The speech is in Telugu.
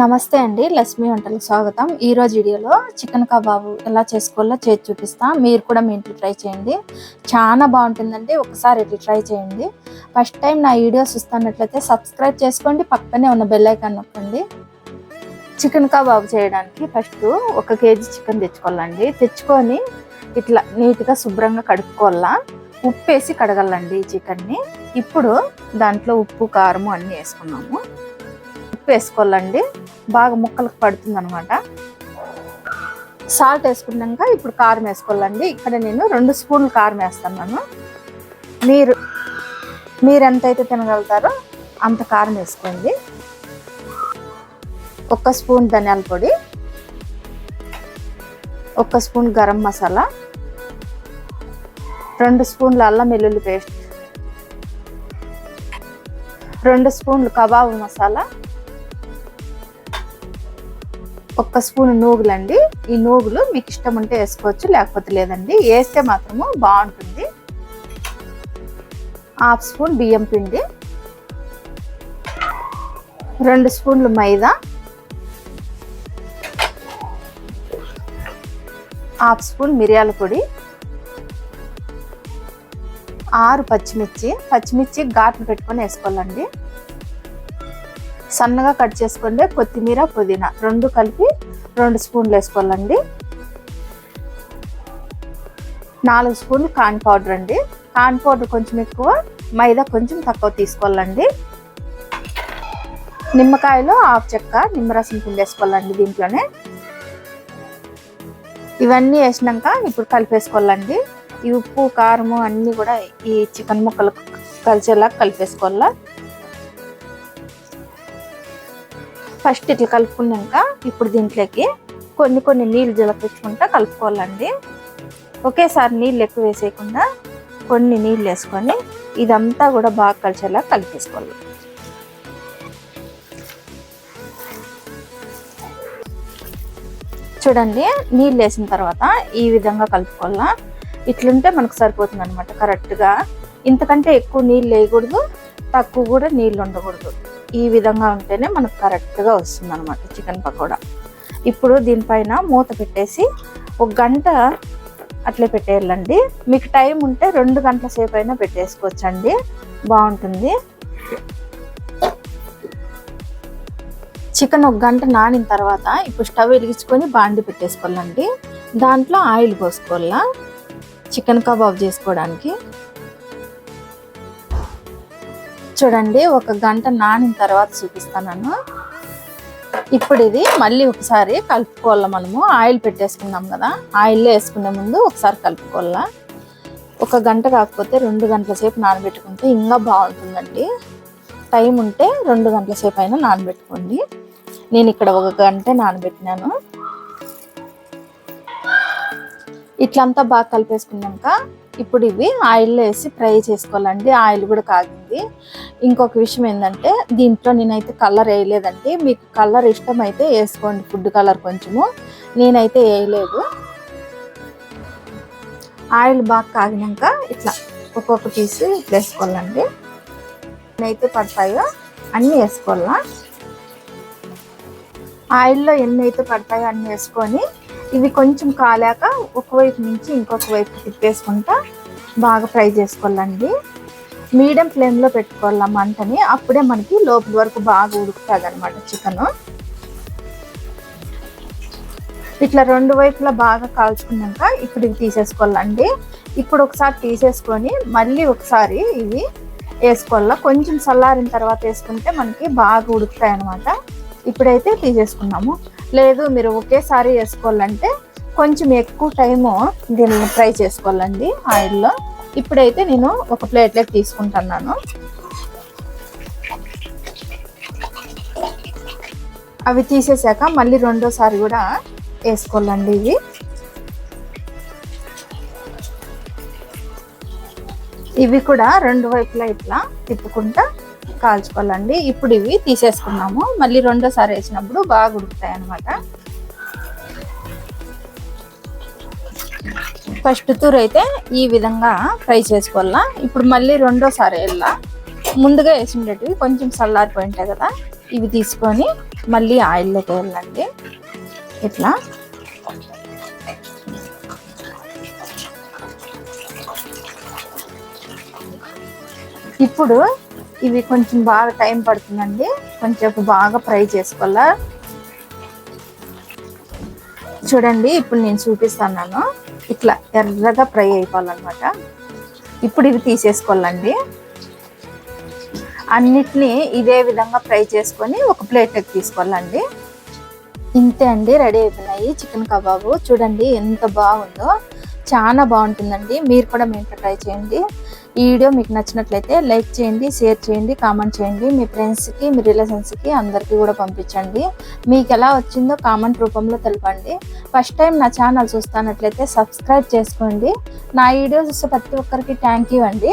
నమస్తే అండి లక్ష్మి వంటలకు స్వాగతం. ఈ రోజు వీడియోలో చికెన్ కబాబు ఎలా చేసుకోవాలో చేసి చూపిస్తా. మీరు కూడా మీ ఇంట్లో ట్రై చేయండి. చాలా బాగుంటుందండి ఒకసారి ఇట్లా ట్రై చేయండి. ఫస్ట్ టైం నా వీడియోస్ చూస్తున్నట్లయితే సబ్స్క్రైబ్ చేసుకోండి పక్కనే ఉన్న బెల్ ఐకాన్ నొక్కండి. చికెన్ కబాబు చేయడానికి ఫస్ట్ ఒక కేజీ చికెన్ తెచ్చుకోవాలండి. తెచ్చుకొని ఇట్లా నీట్గా శుభ్రంగా కడుక్కోవాలా. ఉప్పు వేసి కడగాలండి ఈ చికెన్ని. ఇప్పుడు దాంట్లో ఉప్పు కారము అన్నీ వేసుకున్నాము. ఉప్పు వేసుకోవాలండి. బాగా ముక్కలకు పడుతుంది అనమాట సాల్ట్ వేసుకున్నాక ఇప్పుడు కారం వేసుకోవాలండి. ఇక్కడ నేను రెండు స్పూన్లు కారం వేస్తున్నాను. మీరు మీరు ఎంతైతే తినగలుగుతారో అంత కారం వేసుకోండి. ఒక్క స్పూన్ ధనియాల పొడి ఒక్క స్పూన్ గరం మసాలా రెండు స్పూన్ల అల్లం వెల్లుల్లి పేస్ట్ రెండు స్పూన్లు కబాబు మసాలా ఒక్క స్పూన్ నూగులండి. ఈ నూగులు మీకు ఇష్టం ఉంటే వేసుకోవచ్చు లేకపోతే లేదండి. వేస్తే మాత్రము బాగుంటుంది. హాఫ్ స్పూన్ బియ్యం పిండి రెండు స్పూన్లు మైదా హాఫ్ స్పూన్ మిరియాల పొడి ఆరు పచ్చిమిర్చి. పచ్చిమిర్చి ఘాట్లు పెట్టుకొని వేసుకోవాలండి. సన్నగా కట్ చేసుకోండి కొత్తిమీర పుదీనా రెండు కలిపి రెండు స్పూన్లు వేసుకోవాలండి. నాలుగు స్పూన్లు కాన్ పౌడర్ అండి. కాన్ పౌడర్ కొంచెం ఎక్కువ మైదా కొంచెం తక్కువ తీసుకోవాలండి. నిమ్మకాయలో హాఫ్ చెక్క నిమ్మరసం పిండేసుకోవాలండి దీంట్లోనే. ఇవన్నీ వేసినాక ఇప్పుడు కలిపేసుకోవాలండి. ఈ ఉప్పు కారము అన్నీ కూడా ఈ చికెన్ ముక్కలు కలిసేలా కలిపేసుకోవాలా. ఫస్ట్ ఇట్లా కలుపుకున్నాక ఇప్పుడు దీంట్లోకి కొన్ని కొన్ని నీళ్ళు జలపించుకుంటా కలుపుకోవాలండి. ఒకేసారి నీళ్ళు ఎక్కువ వేసేయకుండా కొన్ని నీళ్ళు వేసుకొని ఇదంతా కూడా బాగా కలిసేలా కలిపేసుకోవాలి. చూడండి నీళ్ళు వేసిన తర్వాత ఈ విధంగా కలుపుకోవాలా. ఇట్లుంటే మనకు సరిపోతుంది అనమాట కరెక్ట్గా. ఇంతకంటే ఎక్కువ నీళ్ళు వేయకూడదు తక్కువ కూడా నీళ్ళు ఉండకూడదు. ఈ విధంగా ఉంటేనే మనకు కరెక్ట్గా వస్తుంది అనమాట చికెన్ పకోడా. ఇప్పుడు దీనిపైన మూత పెట్టేసి ఒక గంట అట్లే పెట్టేయాలండి. మీకు టైం ఉంటే రెండు గంటల సేపు అయినా పెట్టేసుకోవచ్చండి. బాగుంటుంది. చికెన్ ఒక గంట నానిన తర్వాత ఇప్పుడు స్టవ్ వెలిగించుకొని బాండి పెట్టేసుకోవాలండి. దాంట్లో ఆయిల్ పోసుకోవాలా? చికెన్ కబాబ్ చేసుకోవడానికి. చూడండి ఒక గంట నానిన తర్వాత చూపిస్తాను ఇప్పుడు ఇది మళ్ళీ ఒకసారి కలుపుకోవాలా మనము? ఆయిల్ పెట్టేసుకున్నాం కదా ఆయిల్లో వేసుకునే ముందు ఒకసారి కలుపుకోవాలా? ఒక గంట కాకపోతే రెండు గంటల సేపు నానబెట్టుకుంటే ఇంకా బాగుంటుందండి. టైం ఉంటే రెండు గంటల సేపు అయినా నానబెట్టుకోండి. నేను ఇక్కడ ఒక గంట నానబెట్టినాను. ఇట్లంతా బాగా కలిపేసుకున్నాక ఇప్పుడు ఇవి ఆయిల్లో వేసి ఫ్రై చేసుకోవాలండి. ఆయిల్ కూడా కాగింది. ఇంకొక విషయం ఏంటంటే దీంట్లో నేనైతే కలర్ వేయలేదండి. మీకు కలర్ ఇష్టం అయితే వేసుకోండి ఫుడ్ కలర్ కొంచెము. నేనైతే వేయలేదు. ఆయిల్ బాగా కాగినాక ఇట్లా ఒక్కొక్క పీస్ ఇట్లా వేసుకోవాలండి. నేనైతే పడతాయో అన్నీ వేసుకోవాలా? ఆయిల్లో ఎన్ని అయితే పడతాయో అన్నీ వేసుకొని ఇవి కొంచెం కాలాక ఒకవైపు నుంచి ఇంకొక వైపు తిప్పేసుకుంటా బాగా ఫ్రై చేసుకోవాలండి. మీడియం ఫ్లేమ్లో పెట్టుకోవాలి మంటని అప్పుడే మనకి లోపల వరకు బాగా ఉడుకుతుంది అనమాట చికెన్. ఇట్లా రెండు వైపులా బాగా కాల్చుకున్నాక ఇప్పుడు ఇవి తీసేసుకోవాలండి. ఇప్పుడు ఒకసారి తీసేసుకొని మళ్ళీ ఒకసారి ఇవి వేసుకోవాలా. కొంచెం చల్లారిన తర్వాత వేసుకుంటే మనకి బాగా ఉడుకుతాయి అనమాట ఇప్పుడైతే తీసేసుకున్నాము. లేదు మీరు ఒకేసారి వేసుకోవాలంటే కొంచెం ఎక్కువ టైము దీన్ని ఫ్రై చేసుకోవాలండి ఆయిల్లో. ఇప్పుడైతే నేను ఒక ప్లేట్లోకి తీసుకుంటున్నాను. అవి తీసేసాక మళ్ళీ రెండోసారి కూడా వేసుకోవాలండి ఇవి. ఇవి కూడా రెండు వైపులా ఇట్లా తిప్పుకుంటా కాల్చుకోవాలండి. ఇప్పుడు ఇవి తీసేసుకున్నాము మళ్ళీ రెండోసారి వేసినప్పుడు బాగా ఉడుకుతాయి అనమాట ఫస్ట్ తూర్ అయితే ఈ విధంగా ఫ్రై చేసుకోవాలా. ఇప్పుడు మళ్ళీ రెండోసారి వెళ్ళా ముందుగా వేసిండేటివి కొంచెం చల్లారిపోయి ఉంటాయి కదా. ఇవి తీసుకొని మళ్ళీ ఆయిల్లోకి వెళ్ళండి ఇట్లా. ఇప్పుడు ఇవి కొంచెం బాగా టైం పడుతుందండి. కొంచెం బాగా ఫ్రై చేసుకోవాలా. చూడండి ఇప్పుడు నేను చూపిస్తున్నాను. ఇట్లా ఎర్రగా ఫ్రై అయిపోవాలన్నమాట. ఇప్పుడు ఇవి తీసేసుకోవాలండి. అన్నిటినీ ఇదే విధంగా ఫ్రై చేసుకొని ఒక ప్లేట్కి తీసుకోవాలండి. ఇంతే అండి రెడీ అయిపోయినాయి చికెన్ కబాబు. చూడండి ఎంత బాగుందో. చాలా బాగుంటుందండి. మీరు కూడా మేము ట్రై చేయండి. ఈ వీడియో మీకు నచ్చినట్లయితే లైక్ చేయండి షేర్ చేయండి కామెంట్ చేయండి. మీ ఫ్రెండ్స్కి మీ రిలేషన్స్కి అందరికీ కూడా పంపించండి. మీకు ఎలా వచ్చిందో కామెంట్ రూపంలో తెలపండి. ఫస్ట్ టైం నా ఛానల్ చూస్తున్నట్లయితే సబ్స్క్రైబ్ చేసుకోండి. నా వీడియోస్ ప్రతి ఒక్కరికి థ్యాంక్ యూ అండి.